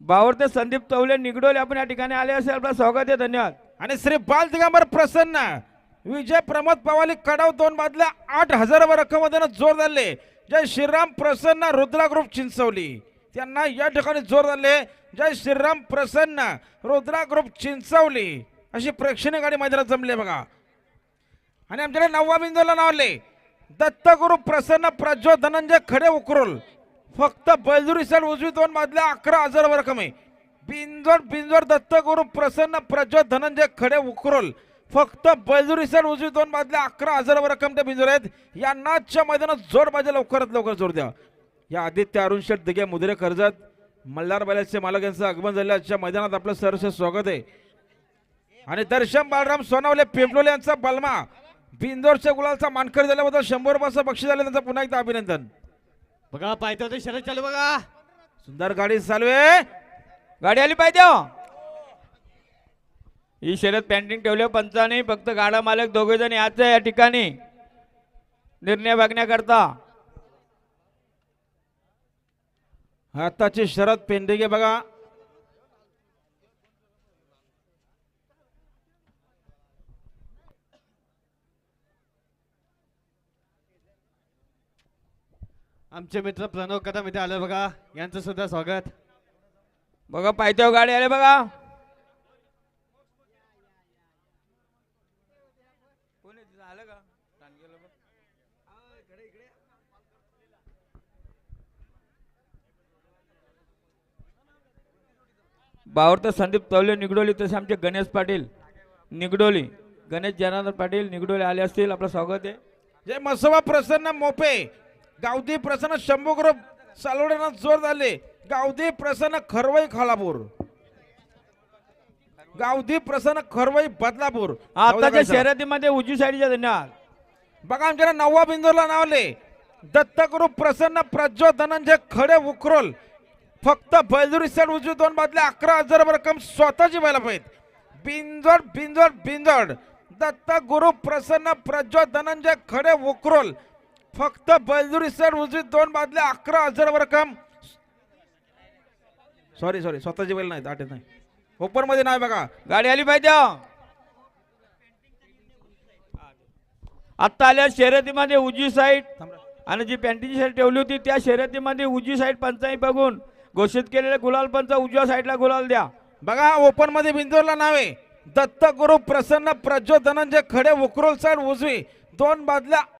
बावरते संदीप चौले निगडोले आपण या ठिकाणी आले असेल. आपलं स्वागत आहे धन्यवाद. आणि श्री बाल दिगंबर प्रसन्न विजय प्रमोद पवाली कडाव दोन बाजल्या आठ हजार रक्कमधून जोर झाले जय श्रीराम प्रसन्न रुद्रा ग्रुप चिंचवली. त्यांना या ठिकाणी जोर झाले जय श्रीराम प्रसन्न रुद्रा ग्रुप चिंचवली. अशी प्रेक्षणीय गाडी मैदानात जमले बघा. आणि आमच्याकडे नववा बिंदूला नावले दत्तगुरु प्रसन्न प्रज्वल धनंजय खडे उकरुल. फक्त बैलजुरी साईड उजवी अकरा हजार रक्कम आहे बिंजोर बिंजोड दत्तगुरु प्रसन्न प्रज्वत धनंजय खडे उकरोल. फक्त बैलजुरी साईड उजवी अकरा हजार रक्कम ते बिंजोर आहेत. या नाचच्या मैदानात जोर पाहिजे लवकरात लवकर जोर द्या. या आदित्य अरुण शेठ दिघे मुद्रे कर्जत मल्हार बैलाचे मालक यांचं आगमन झालं. आजच्या मैदानात आपलं सहर्ष स्वागत आहे. आणि दर्शन बालराम सोनावले पिंपलोले यांचा बलमा. बिंदोरच्या गुलालचा मानकर झाल्याबद्दल शंभर रुपयाचं बक्षीस झालं त्यांचं पुन्हा एकदा अभिनंदन. बघा पाहिजे होते शरद चालू बघा. सुंदर गाडी चालू आहे. गाडी आली पाहिजे हो. ही शर्यत पेंटिंग ठेवले पंचाने फक्त गाडा मालक दोघे जण याच या ठिकाणी. निर्णय बघण्याकरता. आताची शरद पेंडेगे बघा. आमचे मित्र प्रणव कदम इथे आले बघा. यांचं सुद्धा स्वागत. बघा पायथ्यावर गाडी आली बघा. बावरत संदीप तवले निगडोली तसे आमचे गणेश पाटील. निगडोली. गणेश जनार्दन पाटील निगडोली आले असतील. आपलं स्वागत आहे. जय मसोबा प्रसन्न मोपे. गावदी प्रसन्न शंभू ग्रुप चालवण्याला जोर झाले. गावदी प्रसन्न खरवई खालापूर. गावदी प्रसन्न खरवई बदलापूर. आताच्या शर्यतीमध्ये उजवी साईडच्या धन्यवाद. बघा आमच्या नववा बिंदूला नावले दत्तगुरु प्रसन्न प्रज्वल धनंजय खडे उकरोल फक्त बैलजुरी सेट उजवी दोन बादल्या अकरा हजार रक्कम स्वतःची व्हायला पाहिजे बिंजोड बिंजोड बिंजोड. दत्त गुरु प्रसन्न प्रज्वल धनंजय खडे उकरोल फक्त बैलजुरी सेट उजवी दोन बादल्या अकरा हजार रक्कम सॉरी सॉरी स्वतःची बैल नाही आठवत नाही. ओपनमध्ये नाही बघा. गाडी आली पाहिजे. आत्ता आल्या शर्यतीमध्ये उजवी साईड आणि जी पॅन्टीची साईड ठेवली होती त्या शर्यतीमध्ये उजवी साईड पंचाई बघून घोषित केलेले गुलाल पंच उजव्या साईडला गुलाल द्या. बघा ओपनमध्ये बिंदूरला नावे. दत्त गुरु प्रसन्न प्रज्वल धनंजय खडे उकरोल साईड उजवी. दोन बादल्या